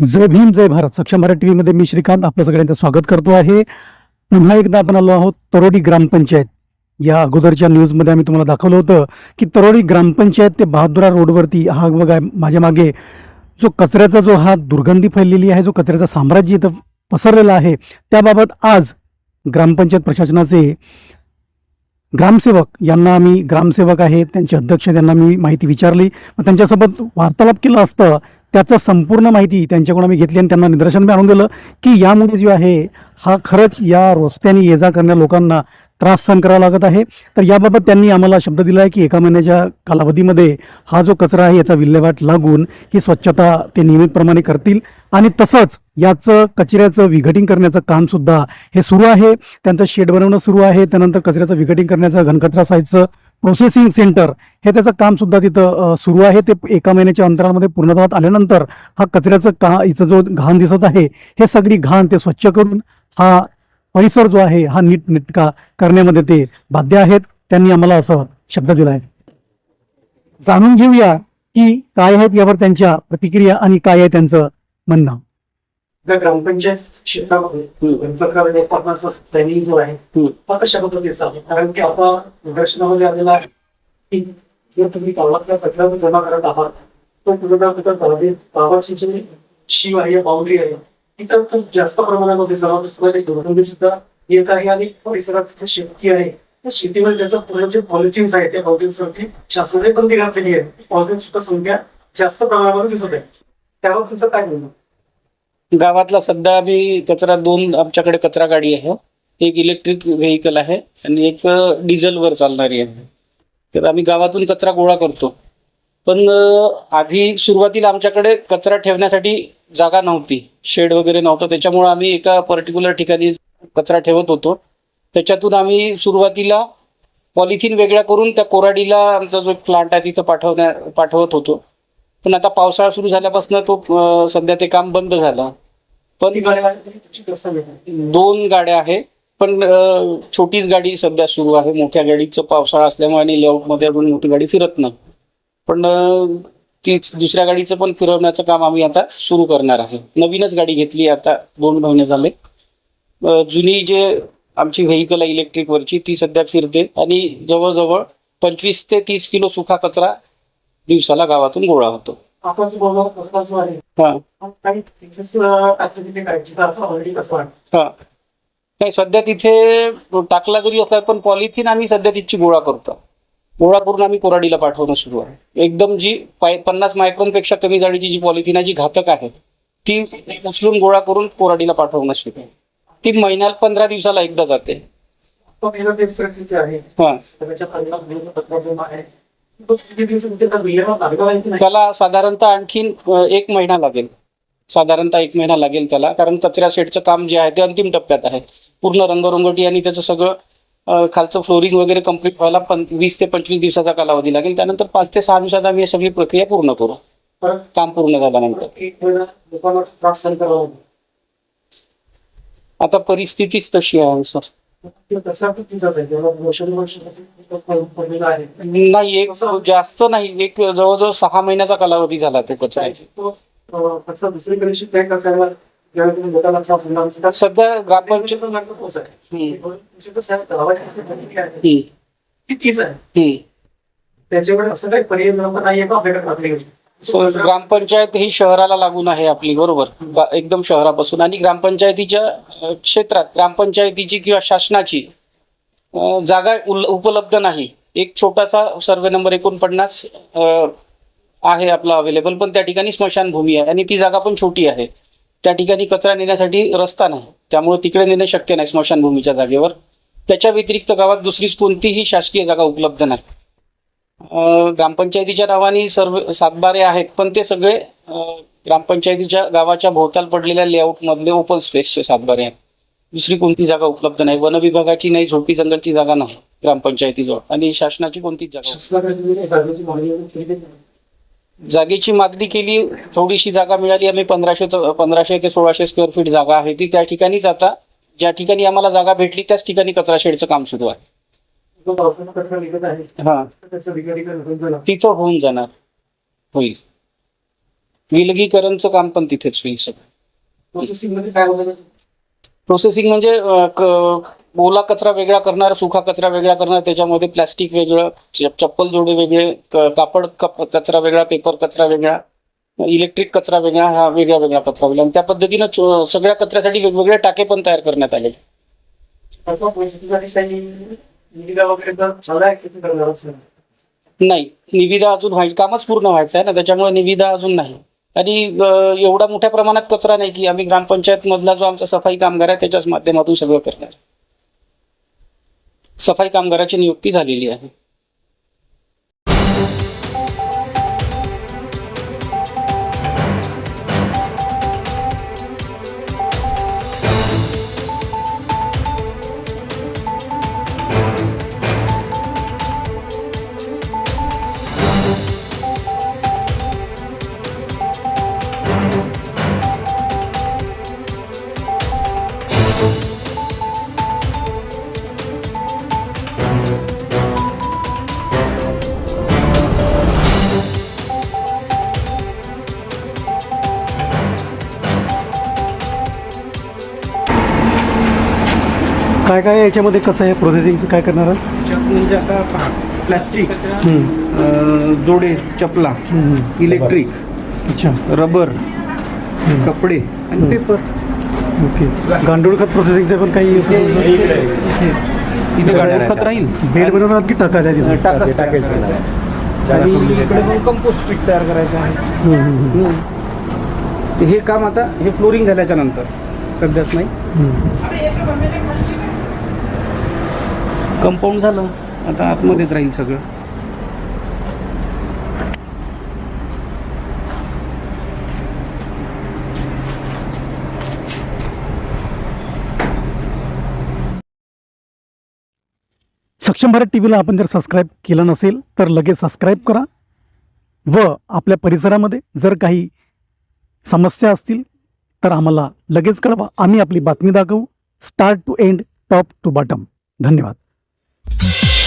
जय भीम जय भारत. सक्षम भारत टीव्ही मध्ये मी श्रीकांत आपलं सगळ्यांचं स्वागत करतो आहे. पुन्हा एकदा आपण आलो आहोत तरोडी ग्रामपंचायत. या अगोदरच्या न्यूजमध्ये आम्ही तुम्हाला दाखवलं होतं की तरोडी ग्रामपंचायत ते बहादुरा रोडवरती हा बघा माझ्या मागे जो कचऱ्याचा जो हा दुर्गंधी फैललेली आहे जो कचऱ्याचा साम्राज्य इथं पसरलेला आहे त्याबाबत आज ग्रामपंचायत प्रशासनाचे ग्रामसेवक यांना आम्ही ग्रामसेवक आहेत त्यांचे अध्यक्ष त्यांना मी माहिती विचारली. मग त्यांच्यासोबत वार्तालाप केलं असतं त्याचं संपूर्ण माहिती त्यांच्याकडून आम्ही घेतली आणि त्यांना निदर्शन बी आणून दिलं की यामुळे जो आहे हा खरंच या रस्त्याने ये जा करणाऱ्या लोकांना त्रास सहन करावा लागत आहे. तर याबाबत त्यांनी आम्हाला शब्द दिला आहे की एका महिन्याच्या कालावधीमध्ये हा जो कचरा आहे याचा विल्हेवाट लागून ही स्वच्छता ते नियमितप्रमाणे करतील. आणि तसंच याचं कचऱ्याचं विघटिंग करण्याचं काम सुद्धा हे सुरू आहे. त्यांचं शेड बनवणं सुरू आहे. त्यानंतर कचऱ्याचं विघटिंग करण्याचं घनकचरा साईजचं प्रोसेसिंग सेंटर हे त्याचं काम सुद्धा तिथं सुरू आहे. ते एका महिन्याच्या अंतरामध्ये पूर्णत्वात आल्यानंतर हा कचऱ्याचं का इथं जो घाण दिसत आहे हे सगळी घाण ते स्वच्छ करून हा परिसर जो आहे हा नीटनेटका करण्यामध्ये ते बाध्य आहेत. त्यांनी आम्हाला असं शब्द दिला आहे जाणून घेऊया की काय आहेत यावर त्यांच्या प्रतिक्रिया आणि काय आहे त्यांचं म्हणणं. ग्रामपंचायत क्षेत्रामध्ये त्यांनी जो आहे हा कशा पद्धतीचा कारण की आता निदर्शनामध्ये आलेला आहे की जर तुम्ही गावातल्या कचरा जमा करत आहात तो कुठं कुठं गावाची जी शिव आहे बाउंड्री आहे इतर खूप जास्त प्रमाणामध्ये जमा असणारे दुर्गंधी सुद्धा येत आहे आणि परिसरात शेती आहे. त्या शेतीमध्ये त्याचं पूर्ण जे पॉलिथिन्स आहे त्या पॉलिथिन्सवरती शासनाने बंदी घातलेली आहे. पॉलिथिन सुद्धा संख्या जास्त प्रमाणामध्ये दिसत आहे. त्यावर तुमचं काय म्हणणं गावातला सध्या आम्ही कचरा दोन आमच्याकडे कचरा गाडी आहे. एक इलेक्ट्रिक व्हेकल आहे आणि एक डिझेलवर चालणारी आहे. तर आम्ही गावातून कचरा गोळा करतो. पण आधी सुरुवातीला आमच्याकडे कचरा ठेवण्यासाठी जागा नव्हती. शेड वगैरे नव्हतं. त्याच्यामुळं आम्ही एका पर्टिक्युलर ठिकाणी कचरा ठेवत होतो. त्याच्यातून आम्ही सुरुवातीला पॉलिथिन वेगळ्या करून त्या कोराडीला आमचा जो प्लांट आहे तिथं पाठवण्या पाठवत होतो. पण आता पावसाळा सुरू झाल्यापासून तो सध्या ते काम बंद झालं. पण? दोन गाड्या आहे पण छोटीच गाडी सध्या सुरू आहे. मोठ्या गाडीचं पावसाळा असल्यामुळे आणि लेआउटमध्ये अजून मोठी गाडी फिरत नाही. पण तीच दुसऱ्या गाडीचं पण फिरवण्याचं काम आम्ही आता सुरू करणार आहे. नवीनच गाडी घेतली आता दोन महिने झाले. जुनी जे आमची व्हेकल आहे इलेक्ट्रिकवरची ती सध्या फिरते आणि जवळजवळ पंचवीस ते तीस किलो सुका कचरा दिवसाला गावातून गोळा होतो. आपण हा. हा. नाही सध्या तिथे टाकला जरी असला पण पॉलिथिन आम्ही सध्या तिची गोळा करतो. गोळा करून आम्ही कोराडीला पाठवणं सुरू आहे. एकदम जी पाय पन्नास मायक्रॉनपेक्षा कमी जाडीची जी पॉलिथिन आहे जी घातक आहे ती उचलून गोळा करून कोराडीला पाठवणं सुरू आहे. ती महिन्याला पंधरा दिवसाला एकदा जाते. त्याला साधारणतः आणखीन एक महिना लागेल. साधारणतः एक महिना लागेल त्याला कारण कचरा शेडचं काम जे आहे ते अंतिम टप्प्यात आहे. पूर्ण रंगरंगोटी आणि त्याचं सगळं खालचं फ्लोरिंग वगैरे कंप्लीट व्हायला पण वीस ते पंचवीस दिवसाचा कालावधी लागेल. त्यानंतर पाच ते सहा दिवसात आम्ही सगळी प्रक्रिया पूर्ण करू. काम पूर्ण झाल्यानंतर. आता परिस्थितीच तशी आहे सर. आहे. नाही एक जास्त नाही. एक जवळजवळ सहा महिन्याचा कालावधी झाला तो कचरा सध्या ग्रामपंचायत त्याच्यामुळे असं काही पर्याय नाहीये ग्रामपंचायत ही शहराला लागून आहे आपली बरोबर? एकदम शहरापासून. आणि ग्रामपंचायतीच्या क्षेत्रात ग्रामपंचायतीची किंवा शासनाची जागा उपलब्ध नाही. एक छोटासा सर्वे नंबर एकोणपन्नास आहे आपला अवेलेबल पण त्या ठिकाणी स्मशानभूमी आहे आणि ती जागा पण छोटी आहे. त्या ठिकाणी कचरा नेण्यासाठी रस्ता नाही. त्यामुळे तिकडे नेणं शक्य नाही स्मशानभूमीच्या जागेवर. त्याच्या व्यतिरिक्त गावात दुसरीच कोणतीही शासकीय जागा उपलब्ध नाही. ग्रामपंचायतीच्या नावाने सर्व सातबारे आहेत पण ते सगळे ग्रामपंचायतीच्या गावाच्या भोवताल पडलेल्या लेआउटमधले ओपन स्पेसचे सातबारे आहेत. दुसरी कोणती जागा उपलब्ध नाही. वन विभागाची नाही झोपडी जंगलची जागा नाही ग्रामपंचायतीजवळ. आणि शासनाची कोणतीच जागा जागेची मागणी केली थोडीशी जागा मिळाली आम्ही पंधराशे पंधराशे ते सोळाशे स्क्वेअर फीट जागा आहे ती त्या ठिकाणीच आता ज्या ठिकाणी आम्हाला जागा भेटली त्याच ठिकाणी कचरा शेडचं काम सुरू आहे. हा. तिथं होऊन जाणार. होईल. विलगीकरणचं काम पण तिथेच होईल सगळं. प्रोसेसिंगमध्ये काय होतं प्रोसेसिंग म्हणजे ओला कचरा वेगळा करणार सुका कचरा वेगळा करणार त्याच्यामध्ये प्लास्टिक वेगळं चप्पल जोडे वेगळे कापड कप- कचरा वेगळा पेपर कचरा वेगळा इलेक्ट्रिक कचरा वेगळा हा वेगळा वेगळा कचरा वेगळा. आणि त्या पद्धतीनं सगळ्या कचऱ्यासाठी वेगवेगळे टाके पण तयार करण्यात आले. नाही निविदा अजून व्हायची कामच पूर्ण व्हायचं आहे ना त्याच्यामुळे निविदा अजून नाही. आणि एवढा मोठ्या प्रमाणात कचरा नाही की आम्ही ग्रामपंचायत मधला जो आमचा सफाई कामगार आहे त्याच्याच माध्यमातून सगळं करणार. सफाई कामगाराची नियुक्ती झालेली आहे. काय काय याच्यामध्ये कसं आहे प्रोसेसिंगचं काय करणार आहे? म्हणजे आता पहा प्लॅस्टिक हम्म, अ, जोडे चपला हम्म, हम्म. इलेक्ट्रिक अच्छा. रबर कपडे आणि पेपर ओके. गांडूळ खत प्रोसेसिंगचं पण काही इथे गाड्या खत राहील? बेड बनवणार की टाका त्या तिथे? टाकाच टाकायचं. आणि इकडे कंपोस्ट पीठ तयार करायचं आहे. हम्म, हम्म, हम्म. ते हे काम आता हे फ्लोरिंग झाल्याच्यानंतर. सध्याच नाही. हम्म. कंपाऊंड झालं आता आतमध्येच राहील सगळं. सक्षम भारत टी व्हीला आपण जर सबस्क्राईब केलं नसेल तर लगेच सबस्क्राईब करा. व आपल्या परिसरामध्ये जर काही समस्या असतील तर आम्हाला लगेच कळवा. आम्ही आपली बातमी दाखवू. Start to end top to bottom धन्यवाद. Thank